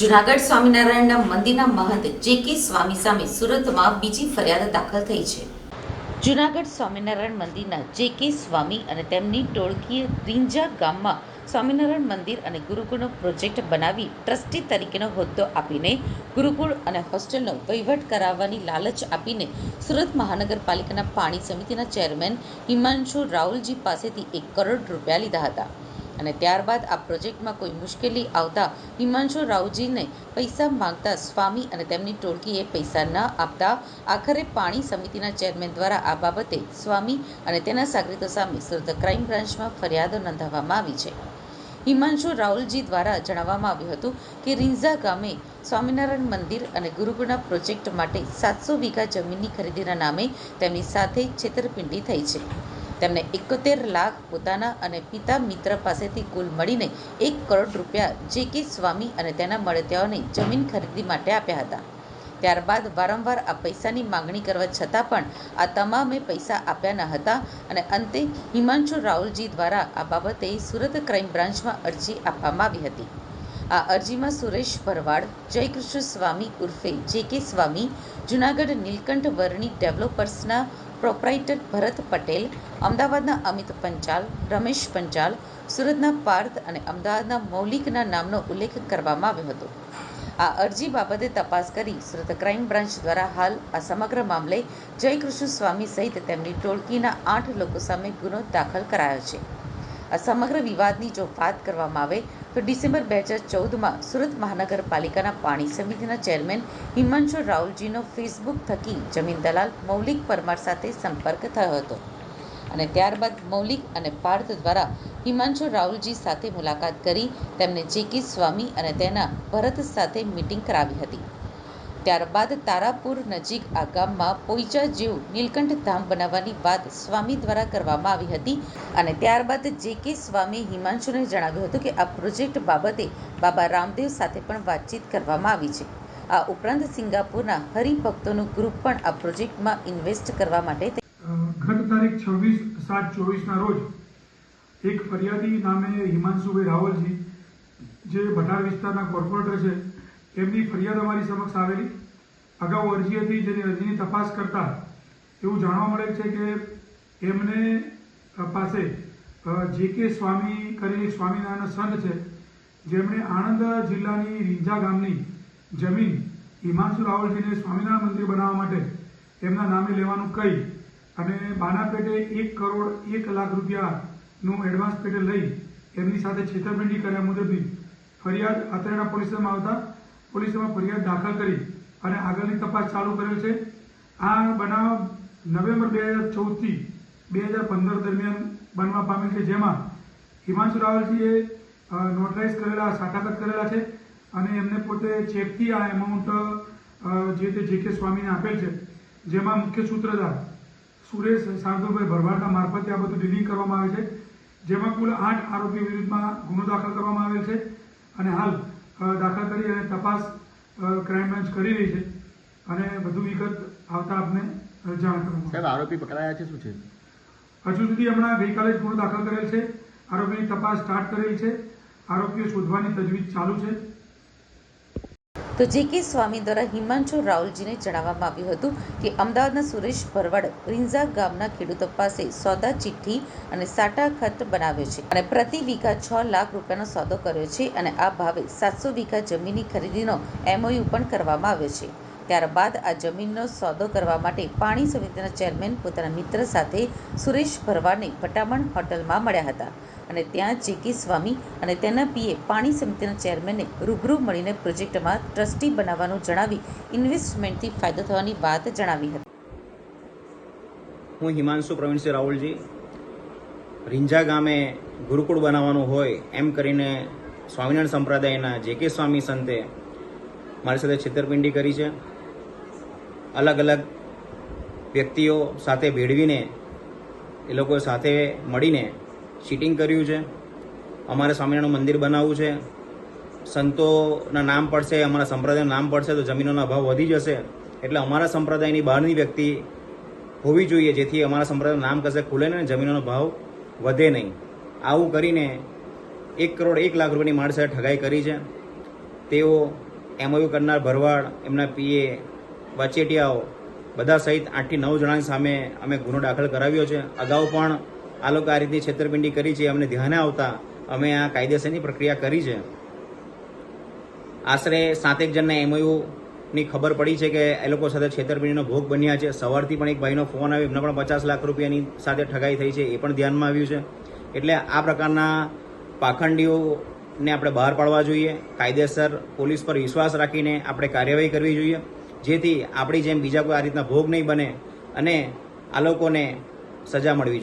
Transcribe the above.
જુનાગઢ સ્વામિનારાયણના મંદિરના મહંત જે કે સ્વામી સામે સુરતમાં બીજી ફરિયાદ દાખલ થઈ છે. જુનાગઢ સ્વામિનારાયણ મંદિરના જે કે સ્વામી અને તેમની ટોળકીએ રીંજા ગામમાં સ્વામિનારાયણ મંદિર અને ગુરુકુળનો પ્રોજેક્ટ બનાવી ટ્રસ્ટી તરીકેનો હોદ્દો આપીને ગુરુકુળ અને હોસ્ટેલનો વહીવટ કરાવવાની લાલચ આપીને સુરત મહાનગરપાલિકાના પાણી સમિતિના ચેરમેન હિમાંશુ રાહુલજી પાસેથી એક કરોડ રૂપિયા લીધા હતા. અને ત્યારબાદ આ પ્રોજેક્ટમાં કોઈ મુશ્કેલી આવતા હિમાંશુ રાવજીને પૈસા માંગતા સ્વામી અને તેમની ટોળકીએ પૈસા ન આપતા આખરે પાણી સમિતિના ચેરમેન દ્વારા આ બાબતે સ્વામી અને તેના સાગરીતો સામે સુરત ક્રાઇમ બ્રાન્ચમાં ફરિયાદો નોંધાવવામાં આવી છે. હિમાંશુ રાહુલજી દ્વારા જણાવવામાં આવ્યું હતું કે રીંઝા ગામે સ્વામિનારાયણ મંદિર અને ગુરુકુળના પ્રોજેક્ટ માટે સાતસો વીઘા જમીનની ખરીદીના નામે તેમની સાથે છેતરપિંડી થઈ છે. તેમને એકોતેર લાખ પોતાના અને પિતા મિત્ર પાસેથી કુલ મળીને એક કરોડ રૂપિયા જે કે સ્વામી અને તેના મળતિયાઓને જમીન ખરીદી માટે આપ્યા હતા. ત્યારબાદ વારંવાર આ પૈસાની માંગણી કરવા છતાં પણ આ તમામે પૈસા આપ્યા ન હતા અને અંતે હિમાંશુ રાહુલજી દ્વારા આ બાબતે સુરત ક્રાઇમ બ્રાન્ચમાં અરજી આપવામાં આવી હતી. આ અરજીમાં સુરેશ ભરવાડ, જયકૃષ્ણ સ્વામી ઉર્ફે જે કે સ્વામી, જુનાગઢ નીલકંઠ વર્ણી ડેવલપર્સના પ્રોપ્રાઇટર ભરત પટેલ, અમદાવાદના અમિત પંચાલ, રમેશ પંચાલ, સુરતના પાર્થ અને અમદાવાદના મૌલિકના નામનો ઉલ્લેખ કરવામાં આવ્યો હતો. આ અરજી બાબતે તપાસ કરી સુરત ક્રાઇમ બ્રાન્ચ દ્વારા હાલ આ સમગ્ર મામલે જયકૃષ્ણ સ્વામી સહિત તેમની ટોળકીના આઠ લોકો સામે ગુનો દાખલ કરાયો છે. આ સમગ્ર વિવાદની જો વાત કરવામાં આવે, તો ડિસેમ્બર બે હજાર ચૌદમાં સુરત મહાનગરપાલિકાના પાણી સમિતિના ચેરમેન હિમાંશુ રાહુલજીનો ફેસબુક થકી જમીન દલાલ મૌલિક પરમાર સાથે સંપર્ક થયો હતો. અને ત્યારબાદ મૌલિક અને પાર્થ દ્વારા હિમાંશુ રાહુલજી સાથે મુલાકાત કરી, તેમને જે કે સ્વામી અને તેના ભરત સાથે મીટિંગ કરાવી હતી. ત્યારબાદ તારાપુર નજીક આ ગામમાં પોઈચા જેવું નીલકંઠ ધામ બનાવવાની વાત સ્વામી દ્વારા કરવામાં આવી હતી અને ત્યારબાદ જે કે સ્વામી હિમાંશુને જણાવ્યું હતું કે આ પ્રોજેક્ટ બાબતે બાબા રામદેવ સાથે પણ વાતચીત કરવામાં આવી છે. આ ઉપરાંત સિંગાપુરના હરિભક્તોનું ગ્રુપ પણ આ પ્રોજેક્ટમાં ઇન્વેસ્ટ કરવા માટે ગત તારીખ છવ્વીસ સાત ચોવીસના રોજ એક ફરિયાદી નામે હિમાંશુભાઈ રાવલજી, જે ભટાર વિસ્તારના કોર્પોરેટર છે એમની ફરિયાદ અમારી સમક્ષ આવેલી. અગાઉ અરજી હતી જેની અરજીની તપાસ કરતા એવું જાણવા મળે છે કે એમને પાસે જે કે સ્વામી કરીને સ્વામિનારાયણ સંત છે, જેમણે આણંદ જિલ્લાની રીંઝા ગામની જમીન હિમાંશુ રાવલજીને સ્વામિનારાયણ મંદિર બનાવવા માટે એમના નામે લેવાનું કહી અને બાના પેટે એક કરોડ એક લાખ રૂપિયાનું એડવાન્સ પેટે લઈ એમની સાથે છેતરપિંડી કર્યા મુજબની ફરિયાદ અત્રેના પોલીસમાં આવતા પોલીસમાં ફરિયાદ દાખલ કરી અને આગળની તપાસ ચાલુ કરેલ છે. આ બનાવ નવેમ્બર બે હજાર ચૌદથી બે હજાર પંદર દરમિયાન બનવા પામેલ છે, જેમાં હિમાંશુ રાવલજીએ નોટરાઇઝ કરેલા સાટાકત કરેલા છે અને એમને પોતે ચેકથી આ એમાઉન્ટ જે તે જે કે સ્વામીને આપેલ છે, જેમાં મુખ્ય સૂત્રધાર સુરેશ શાર્દુલભાઈ ભરવાડના મારફતે આ બધું ડીલિંગ કરવામાં આવે છે, જેમાં કુલ આઠ આરોપી વિરુદ્ધમાં ગુનો દાખલ કરવામાં આવેલ છે અને હાલ દાખલ કરી અને તપાસ ક્રાઇમ બ્રાન્ચ કરી રહી છે. અને વધુ વિગત આવતા આપને જાણ કરવામાં સાહેબ આરોપી પકડાયા છે શું છે? હજુ સુધી હમણાં ગઈકાલે જ ગુનો દાખલ કરેલ છે. આરોપીની તપાસ સ્ટાર્ટ કરેલ છે. આરોપીઓ શોધવાની તજવીજ ચાલુ છે. તો જે કે સ્વામી દ્વારા હિમાંશુ રાહુલજીને જણાવવામાં આવ્યું હતું કે અમદાવાદના સુરેશ ભરવાડ રીંઝા ગામના ખેડૂતો પાસે સોદા ચિઠ્ઠી અને સાટા ખત બનાવ્યો છે અને પ્રતિ વીઘા છ લાખ રૂપિયાનો સોદો કર્યો છે અને આ ભાવે સાતસો વીઘા જમીનની ખરીદીનો એમઓયુ પણ કરવામાં આવ્યો છે. ત્યારબાદ આ જમીનનો સોદો કરવા માટે પાણી સમિતિના ચેરમેન પોતાના મિત્ર સાથે સુરેશ ભરવાડને ભટામણ હોટલમાં મળ્યા હતા. અને ત્યાં જેકે સ્વામી અને તેના પીએ પાણી સમિતિના ચેરમેનને રૂબરૂ મળીને પ્રોજેક્ટમાં ટ્રસ્ટી બનાવવાનું જણાવી ઇન્વેસ્ટમેન્ટથી ફાયદો થવાની વાત જણાવી હતી. હું હિમાંશુ પ્રવીણસિંહ રાહુલજી. રીંઝા ગામે ગુરુકુળ બનાવવાનું હોય એમ કરીને સ્વામિનારાયણ સંપ્રદાયના જે કે સ્વામી સંતે મારી સાથે છેતરપિંડી કરી છે. અલગ અલગ વ્યક્તિઓ સાથે ભેળવીને, એ લોકો સાથે મળીને શીટિંગ કર્યું છે. અમારે સ્વામિનારાયણ મંદિર બનાવવું છે. સંતોના નામ પડશે, અમારા સંપ્રદાયનું નામ પડશે, તો જમીનોનો અભાવ વધી જશે. એટલે અમારા સંપ્રદાયની બહારની વ્યક્તિ હોવી જોઈએ, જેથી અમારા સંપ્રદાયનું નામ કશે ખુલે ને જમીનોનો ભાવ વધે નહીં. આવું કરીને એક કરોડ એક લાખ રૂપિયાની માણસે ઠગાઈ કરી છે. તેઓ એમઓયુ કરનાર ભરવાડ, એમના પીએ વચેટિયાઓ, બધા સહિત આઠથી નવ જણાની સામે અમે ગુનો દાખલ કરાવ્યો છે. અગાઉ પણ આ લોકો આ રીતની છેતરપિંડી કરી છે, અમને ધ્યાને આવતા અમે આ કાયદેસરની પ્રક્રિયા કરી છે. આશરે સાતેક જણને એમઓયુની ખબર પડી છે કે એ લોકો સાથે છેતરપિંડીનો ભોગ બન્યા છે. સવારથી પણ એક ભાઈનો ફોન આવ્યો, એમને પણ પચાસ લાખ રૂપિયાની સાથે ઠગાઈ થઈ છે, એ પણ ધ્યાનમાં આવ્યું છે. એટલે આ પ્રકારના પાખંડીઓને આપણે બહાર પાડવા જોઈએ. કાયદેસર પોલીસ પર વિશ્વાસ રાખીને આપણે કાર્યવાહી કરવી જોઈએ. જેથી આપણી જેમ બીજા કોઈ આ રીતના ભોગ નહીં બને અને આ લોકોને સજા મળવી જોઈએ.